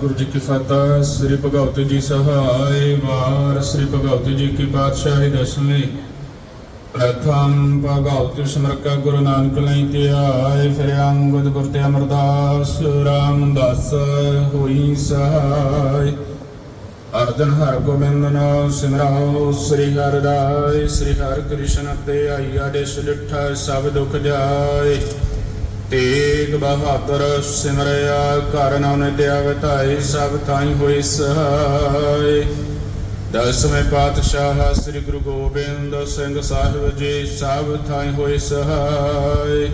ਇੱਕ ਵਾਹਿਗੁਰੂ ਜੀ ਕੀ ਫਤਿਹ, ਸ੍ਰੀ ਭਗਵਤ ਜੀ ਸਹਾਇ ਵਾਰ, ਸ੍ਰੀ ਭਗਵਤ ਜੀ ਕੀ ਪਾਤਸ਼ਾਹੀ ਦਸਵੀਂ। ਪ੍ਰਥਮ ਭਗਵਤ ਸਿਮਰਕਾ ਗੁਰੂ ਨਾਨਕ ਲਈ ਧਿਆਏ ਫਿਰ ਅੰਗਦ ਗੁਰ ਤੇ ਅਮਰਦਾਸ ਰਾਮਦਾਸ ਹੋਈ ਸਹਾਇ ਅਰਜਨ ਹਰ ਗੋਬਿੰਦ ਨਾਮ ਸਿਮਰਾਓ, ਸ੍ਰੀ ਹਰਿ ਰਾਏ, ਸ੍ਰੀ ਹਰਿ ਕ੍ਰਿਸ਼ਨ ਤੇ ਆਈਆ ਦੇ ਸੁਡਿਠਾ ਸਭ ਦੁਖ ਜਾਏ। ਤੇਗ ਬਹਾਦਰ ਸਿਮਰਿਆ, ਘਰ ਨਾਮ ਨਿਤਿਆ ਵਤਾਈ ਸਭ ਥਾਈ ਹੋਈ ਸਹਾਈ। ਦਸਵੇਂ ਪਾਤਸ਼ਾਹ ਸ੍ਰੀ ਗੁਰੂ ਗੋਬਿੰਦ ਸਿੰਘ ਸਾਹਿਬ ਜੀ, ਸਭ ਥਾਈ ਹੋਈ ਸਹਾਈ।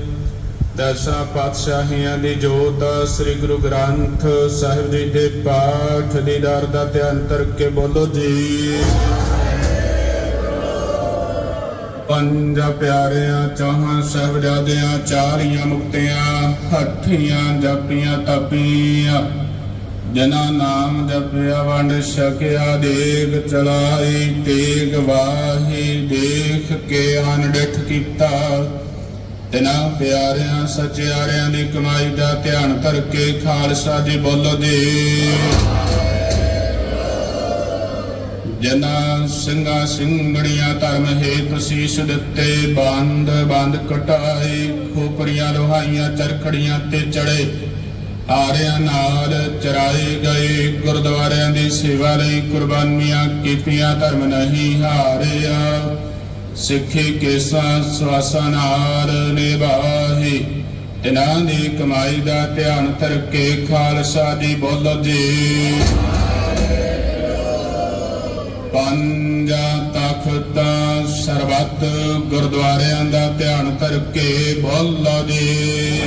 ਦਸਾਂ ਪਾਤਸ਼ਾਹੀਆਂ ਦੀ ਜੋਤ, ਸ੍ਰੀ ਗੁਰੂ ਗ੍ਰੰਥ ਸਾਹਿਬ ਜੀ ਦੇ ਪਾਠ ਦੀਦਾਰ ਦਾ ਧਿਆਨ ਕਰਕੇ ਬੋਲੋ ਜੀ। ਪੰਜ ਪਿਆਰਿਆਂ, ਚਾਹਾਂ ਸਹਿਬਜ਼ਾਦਿਆਂ, ਚਾਰੀਆਂ ਮੁਕਤਿਆਂ ਹੱਠੀਆਂ ਜਾਪੀਆਂ ਤਪੀਆਂ। ਜਨਾ ਨਾਮ ਜਪਿਆ, ਵੰਡ ਛਕਿਆ, ਦੇਗ ਚਲਾਈ ਤੇਗ ਵਾਹੀ, ਦੇਖ ਕੇ ਅਨਡਿਠ ਕੀਤਾ। ਤਿਨਾ ਪਿਆਰਿਆਂ, ਸਚਿਆਰਿਆਂ ਦੀ ਕਮਾਈ ਦਾ ਧਿਆਨ ਕਰਕੇ ਖਾਲਸਾ ਜੀ ਬੋਲੋ ਦੇ ਜਨਾ ਸਿੰਘਾਂ ਸਿੰਘਣੀਆਂ ਧਰਮ ਹੇਤ ਸੀਸ ਦਿੱਤੇ ਬੰਦ ਬੰਦ ਕਟਾਈ ਖੋਪਰੀਆਂ ਲੋਹਾਈਆਂ ਚਰਖੜੀਆਂ ਤੇ ਚੜੇ। ਆਰਿਆਂ ਨਾਲ ਚਰਾਏ ਗਏ, ਗੁਰਦੁਆਰਿਆਂ ਦੀ ਸੇਵਾ ਲਈ ਕੁਰਬਾਨੀਆਂ ਕੀਤੀਆਂ, ਧਰਮ ਨਹੀਂ ਹਾਰਿਆ। ਸਿੱਖੀ ਕੇਸਾਂ ਸਵਾਸਾਂ ਨਾਲ ਨਿਭਾਹੀ ਤਿਨਾਂ ਦੀ ਕਮਾਈ ਦਾ ਧਿਆਨ ਕਰਕੇ ਖਾਲਸਾ ਜੀ ਬੋਲੋ ਜੀ। ਪੰਜਾ ਤਖਤਾਂ ਸਰਬੱਤ ਗੁਰਦੁਆਰਿਆਂ ਦਾ ਧਿਆਨ ਕਰਕੇ ਬੋਲੋ ਜੀ।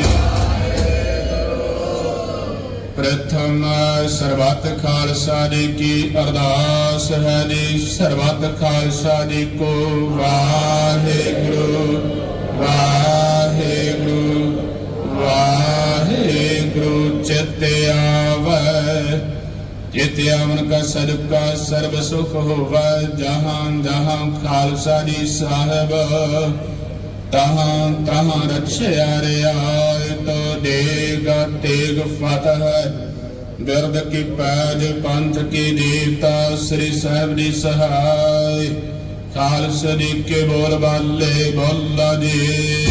ਪ੍ਰਥਮ ਸਰਬੱਤ ਖਾਲਸਾ ਜੀ ਕੀ ਅਰਦਾਸ ਹੈ ਜੀ। ਸਰਬੱਤ ਖਾਲਸਾ ਜੀ ਕੋ ਵਾਹਿਗੁਰੂ ਵਾਹਿਗੁਰੂ ਵਾਹਿਗੁਰੂ ਜਿਤ ਆਵਨ ਕਾ ਸਦਕਾ ਸਰਬ ਸੁਖ ਹੋਵੈ ਜਹਾਂ ਜਹਾਂ ਖਾਲਸਾ ਜੀ ਸਾਹਿਬ ਤਹਾਂ ਤਹਾਂ ਰਛਿਆ ਰਿਆਇ ਤੋ ਦੇਗਾ ਤੇਗ ਫਤਹ ਬਿਰਦ ਕੀ ਪੈਜ ਪੰਥ ਕੀ ਦੇਵਤਾ ਸ੍ਰੀ ਸਾਹਿਬ ਦੀ ਸਹਾਇ ਖਾਲਸਾ ਜੀ ਕੇ ਬੋਲ ਬਾਲੇ ਬੋਲਾ ਜੀ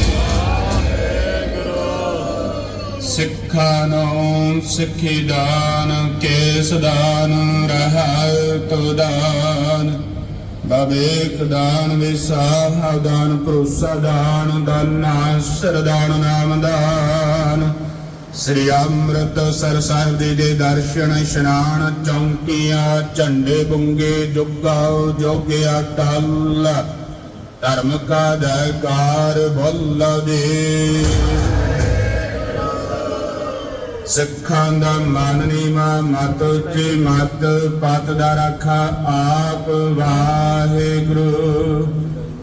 ਸਿੱਖਾਂ ਨੂੰ ਸਿੱਖੀ ਦਾਨ ਕੇਸ ਦਾਨ ਰਹਿ ਤੋ ਦਾਨ ਬਵੇਕ ਦਾਨ ਵਿਸਾਹ ਦਾਨ ਭਰੋਸਾ ਦਾਨ ਦਾਨਾ ਸਰਦਾਨ ਨਾਮ ਦਾਨ। ਸ੍ਰੀ ਅੰਮ੍ਰਿਤ ਸਰ ਸਾਹਿਬ ਜੀ ਦੇ ਦਰਸ਼ਨ, ਇਸ਼ਨਾਨ, ਚੌਂਕੀਆਂ, ਝੰਡੇ ਬੁੰਗੇ, ਜੁਗਾ ਜੋਗਿਆ ਟਲ ਧਰਮ ਕਾ ਜੈਕਾਰ, ਬੋਲ ਦੇ ਸਿੱਖਾਂ ਦਾ ਮਨ ਨੀਵਾ ਮਤ, ਉੱਚੀ ਮਤ ਪਤ ਦਾ ਰਾਖਾ ਆਪ ਵਾਹਿਗੁਰੂ।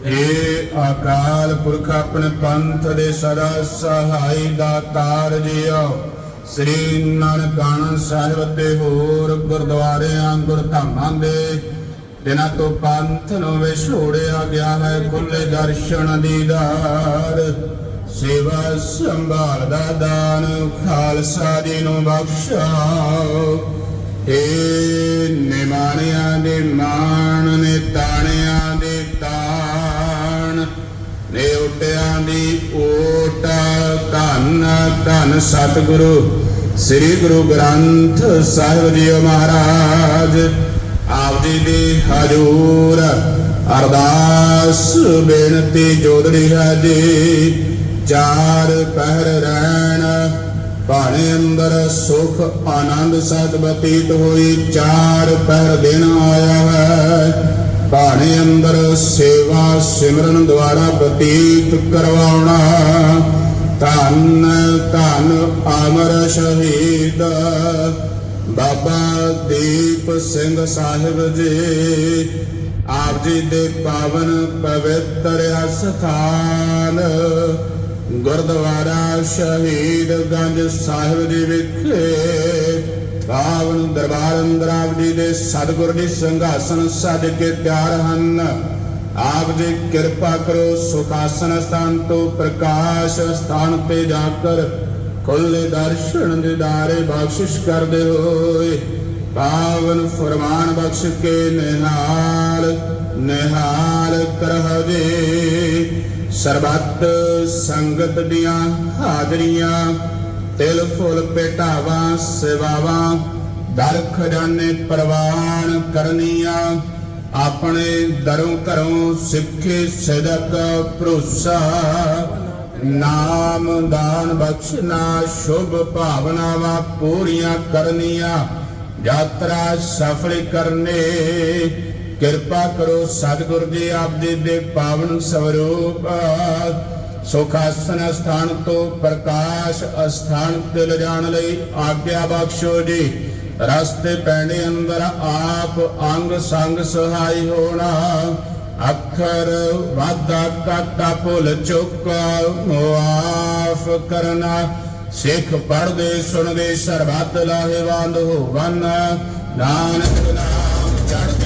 ਏ ਅਕਾਲ ਪੁਰਖ, ਆਪਣੇ ਪੰਥ ਦੇ ਸਦਾ ਸਹਾਈ ਦਾਤਾਰ ਜੀਓ। ਸ੍ਰੀ ਨਾਨਕਾਨ ਸਾਹਿਬ ਤੇ ਹੋਰ ਗੁਰਦੁਆਰਿਆਂ, ਗੁਰਧਾਮਾਂ ਦੇ ਦਿਨਾਂ ਤੋਂ ਪੰਥ ਨੂੰ ਵਿਛੋੜਿਆ ਗਿਆ ਹੈ ਖੁੱਲੇ ਦਰਸ਼ਨ ਦੀਦਾਰ। ਸੇਵਾ ਸੰਭਾਲ ਦਾ ਦਾਨ, ਖਾਲਸਾ ਜੀ ਨੂੰ ਬਖਸ਼ਾਓ। ਏ ਨਿਮਾਣਿਆਂ ਦੇ ਮਾਣ ਨੇ ਤਾਣਿਆਂ ਦੇ ਤਾਣ ਨੇ ਉਟਿਆਂ ਦੀ ਓਟ, ਧੰਨ ਧੰਨ ਸਤਿਗੁਰੂ, ਸ੍ਰੀ ਗੁਰੂ ਗ੍ਰੰਥ ਸਾਹਿਬ ਜੀ ਮਹਾਰਾਜ ਆਪ ਜੀ ਦੀ ਹਜੂਰ ਅਰਦਾਸ ਬੇਨਤੀ ਜੋਦੜੀ ਹੈ ਜੀ। ਚਾਰ ਪਹਿਰ ਰਹਿਣ, ਭਾਣੇ ਅੰਦਰ ਸੁਖ ਆਨੰਦ ਸਤ ਬਤੀਤ ਹੋਈ, ਚਾਰ ਪਹਿਰ ਦਿਨ ਆਇਆ ਹੈ। ਭਾਣੇ ਅੰਦਰ ਸੇਵਾ ਸਿਮਰਨ ਦੁਆਰਾ ਬਤੀਤ ਕਰਵਾਉਣਾ, ਧੰਨ ਧੰਨ ਅਮਰ ਸ਼ਹੀਦ। ਬਾਬਾ ਦੀਪ ਸਿੰਘ ਸਾਹਿਬ ਜੀ, ਆਪ ਜੀ ਦੇ ਪਾਵਨ ਪਵਿੱਤਰ ਸਥਾਨ ਗੁਰਦੁਆਰਾ ਸ਼ਹੀਦ ਗੰਜ ਸਾਹਿਬ ਜੀ ਵਿਖੇ ਪਾਵਨ ਦਰਬਾਰ ਅੰਦਰ ਦੇ ਸਤਿਗੁਰ ਜੀ ਸਿੰਘਾਸਨ ਸਜ ਕੇ ਤਿਆਰ ਹਨ। ਆਪ ਜੀ ਕਿਰਪਾ ਕਰੋ, ਸੁਖਾਸਨ ਸਥਾਨ ਤੋਂ ਪ੍ਰਕਾਸ਼ ਸਥਾਨ ਤੇ ਜਾ ਕਰ। ਖੁੱਲੇ ਦਰਸ਼ਨ ਦਿਦਾਰੇ ਬਖਸ਼ਿਸ਼ ਕਰਦੇ ਹੋਏ ਪਾਵਨ ਫਰਮਾਨ ਬਖਸ਼ ਕੇ ਨਿਹਾਲ ਨਿਹਾਲ ਕਰਹੁ ਸਰਬੱਤ ਸੰਗਤ ਦੀਆਂ ਹਾਜ਼ਰੀਆਂ, ਤਿਲ ਫੁੱਲ ਪੇਟਾਵਾਂ ਸੇਵਾਵਾਂ, ਦਰ ਖਜ਼ਾਨੇ ਪ੍ਰਵਾਨ ਕਰਨੀਆਂ। ਆਪਣੇ ਦਰੋਂ ਘਰੋਂ ਸਿੱਖੇ ਸਦਕ ਭਰੋਸਾ। ਨਾਮ ਦਾਨ ਬਖਸ਼ਣਾ, ਸ਼ੁਭ ਭਾਵਨਾਵਾਂ ਪੂਰੀਆਂ ਕਰਨੀਆਂ। ਯਾਤਰਾ ਸਫਲ ਕਰਨੇ। ਕਿਰਪਾ ਕਰੋ ਸਤਿਗੁਰ ਜੀ ਆਪ ਜੀ ਦੇ ਪਾਵਨ ਸਵਰੂਪ ਸੁਖਾਸਨ ਸਥਾਨ ਤੋਂ ਪ੍ਰਕਾਸ਼ ਅਸਥਾਨ ਤੇ ਲਿਜਾਣ ਲਈ ਆਗਿਆ ਬਖਸ਼ੋ ਜੀ। ਰਸਤੇ ਪੈਣੇ ਅੰਦਰ ਆਪ ਅੰਗ ਸੰਗ ਸਹਾਈ ਹੋਣਾ। ਅੱਖਰ ਵਾਦਾ ਕਾਟਾ ਭੁੱਲ ਚੁੱਕ, ਮੁਆਫ ਕਰਨਾ। ਸਿੱਖ ਪੜਦੇ ਸੁਣਦੇ, ਸਰਬੱਤ ਲਾਹੇਵੰਦ ਹੋਵਨ। ਨਾਨਕ ਨਾਮ ਚੜ੍ਹਦੀ